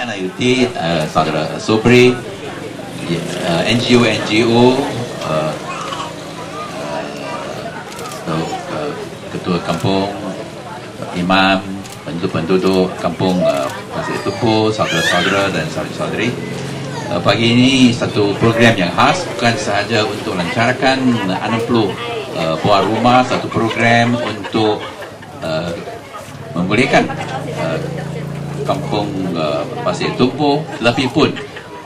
Kan IUT, uh, saudara Sobri, uh, NGO-NGO, uh, uh, uh, ketua kampung, imam, penduduk-penduduk kampung uh, Pasir Tupu, saudara-saudara dan saudari-saudari. Uh, pagi ini satu program yang khas bukan sahaja untuk lancarkan 60 uh, buah rumah, satu program untuk uh, memulihkan uh, kampung uh, Pasir Tupu tetapi pun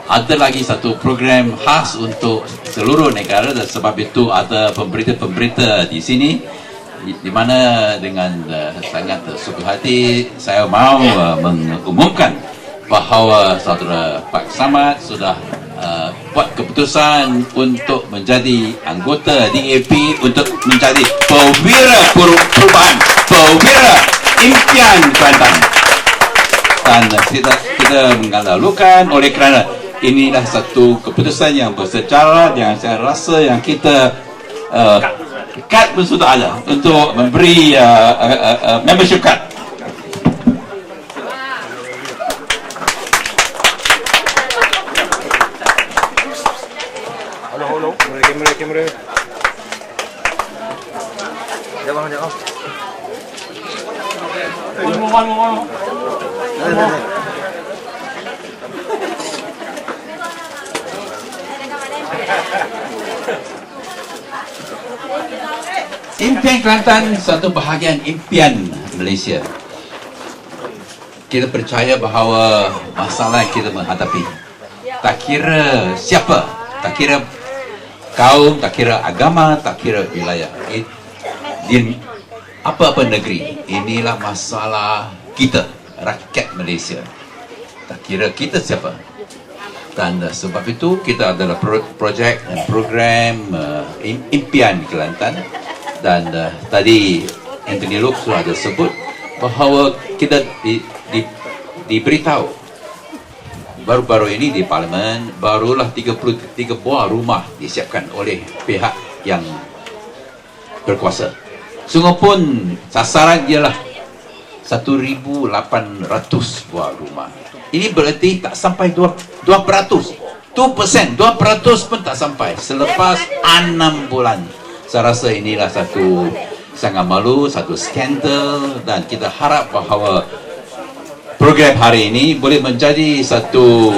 ada lagi satu program khas untuk seluruh negara dan sebab itu ada pemberita-pemberita di sini di, mana dengan uh, sangat suka hati saya mau uh, mengumumkan bahawa saudara Pak Samad sudah uh, buat keputusan untuk menjadi anggota DAP untuk menjadi perwira perubahan perwira impian Kelantan dan kita kita mengalukan oleh kerana inilah satu keputusan yang bersejarah yang saya rasa yang kita uh, kad sudah ada untuk memberi uh, uh, uh, uh, membership card kamera, kamera. Jangan, jangan. Impian Kelantan satu bahagian impian Malaysia. Kita percaya bahawa masalah yang kita menghadapi tak kira siapa, tak kira kaum, tak kira agama, tak kira wilayah. It, apa-apa negeri, inilah masalah kita, rakyat Malaysia. Tak kira kita siapa. Dan sebab itu kita adalah pro projek dan program uh, im- impian Kelantan dan uh, tadi Anthony sudah ada sebut bahawa kita di, di, diberitahu baru-baru ini di parlimen barulah 33 buah rumah disiapkan oleh pihak yang berkuasa. Sungguh pun sasaran ialah 1,800 buah rumah. Ini berarti tak sampai 2, 2%. 2%, 2% pun tak sampai selepas 6 bulan. Saya rasa inilah satu sangat malu, satu skandal dan kita harap bahawa program hari ini boleh menjadi satu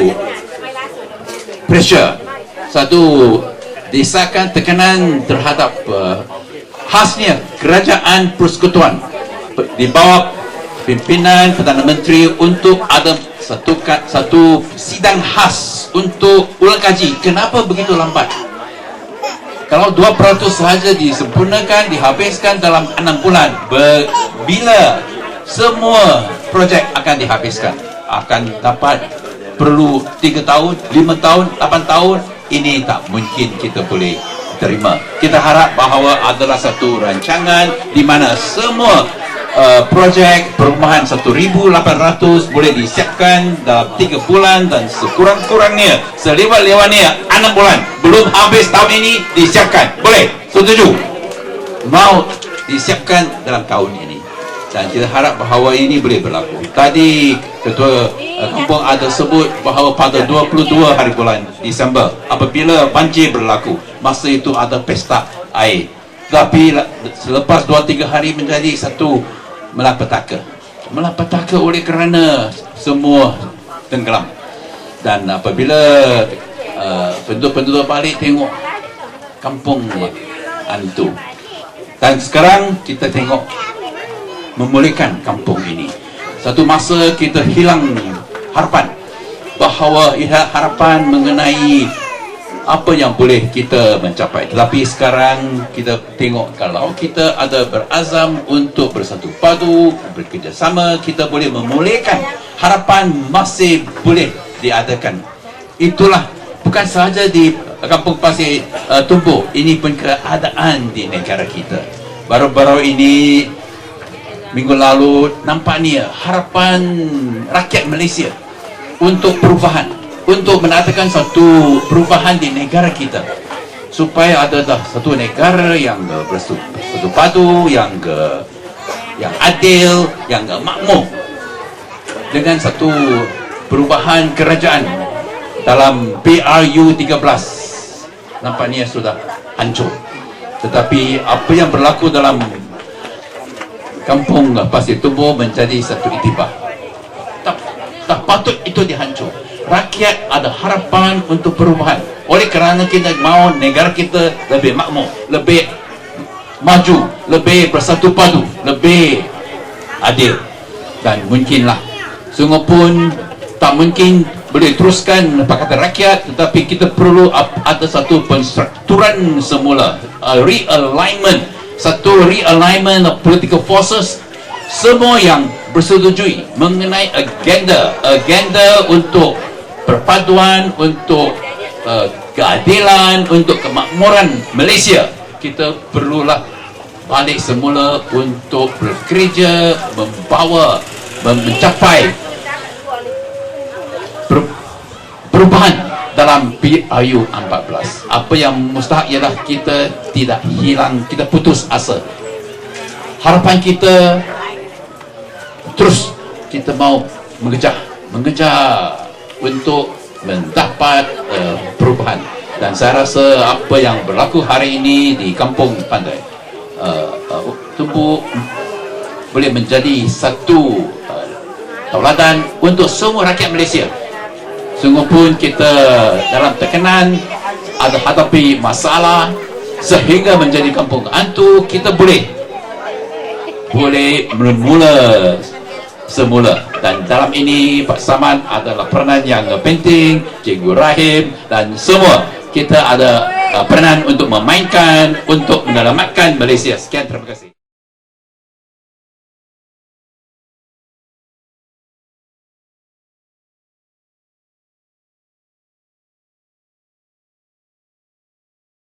pressure, satu desakan tekanan terhadap uh, khasnya kerajaan persekutuan di bawah pimpinan Perdana Menteri untuk ada satu satu sidang khas untuk ulang kaji. Kenapa begitu lambat? Kalau 2% sahaja disempurnakan dihabiskan dalam 6 bulan bila semua projek akan dihabiskan? Akan dapat perlu 3 tahun 5 tahun 8 tahun? Ini tak mungkin kita boleh terima. Kita harap bahawa adalah satu rancangan di mana semua uh, projek perumahan 1800 boleh disiapkan dalam 3 bulan dan sekurang-kurangnya selewat-lewatnya 6 bulan. Belum habis tahun ini disiapkan. Boleh? Setuju? Mau disiapkan dalam tahun ini dan kita harap bahawa ini boleh berlaku. Tadi ketua uh, kampung ada sebut bahawa pada 22 hari bulan Disember apabila banjir berlaku masa itu ada pesta air. Tapi selepas 2-3 hari menjadi satu malapetaka malapetaka oleh kerana semua tenggelam. Dan apabila uh, penduduk-penduduk balik tengok kampung hantu. Dan sekarang kita tengok memulihkan kampung ini. Satu masa kita hilang harapan bahawa harapan mengenai apa yang boleh kita mencapai. Tetapi sekarang kita tengok kalau kita ada berazam untuk bersatu padu bekerjasama kita boleh memulihkan harapan masih boleh diadakan. Itulah bukan sahaja di kampung pasir uh, tumbuh ini pun keadaan di negara kita. Baru-baru ini minggu lalu nampaknya harapan rakyat Malaysia untuk perubahan untuk menatakan satu perubahan di negara kita. Supaya ada dah satu negara yang bersatu, padu yang uh, yang adil yang makmur dengan satu perubahan kerajaan dalam PRU 13 nampaknya sudah hancur. Tetapi apa yang berlaku dalam kampung Pasir Tumbuh menjadi satu itibah tak, tak patut itu dihancur. Rakyat ada harapan untuk perubahan. Oleh kerana kita mahu negara kita lebih makmur lebih maju lebih bersatu padu lebih adil. Dan mungkinlah. Sungguh pun tak mungkin boleh teruskan Pakatan Rakyat tetapi kita perlu ada satu penstrukturan semula realignment satu realignment of political forces. Semua yang bersetujui mengenai agenda. Agenda untuk perpaduan untuk uh, keadilan untuk kemakmuran Malaysia. Kita perlulah balik semula untuk bekerja membawa mem- mencapai per- perubahan dalam PRU 14 apa yang mustahak ialah kita tidak hilang kita putus asa. Harapan kita terus kita mau mengejar mengejar untuk mendapat uh, perubahan. Dan saya rasa apa yang berlaku hari ini di kampung pandai uh, uh, tumbuh boleh menjadi satu tauladan untuk semua rakyat Malaysia. Sungguh pun kita dalam tekanan hadapi masalah sehingga menjadi kampung hantu kita boleh boleh bermula semula. Dan dalam ini Pak Saman adalah peranan yang penting Cikgu Rahim dan semua. Kita ada uh, peranan untuk memainkan untuk menyelamatkan Malaysia. Sekian terima kasih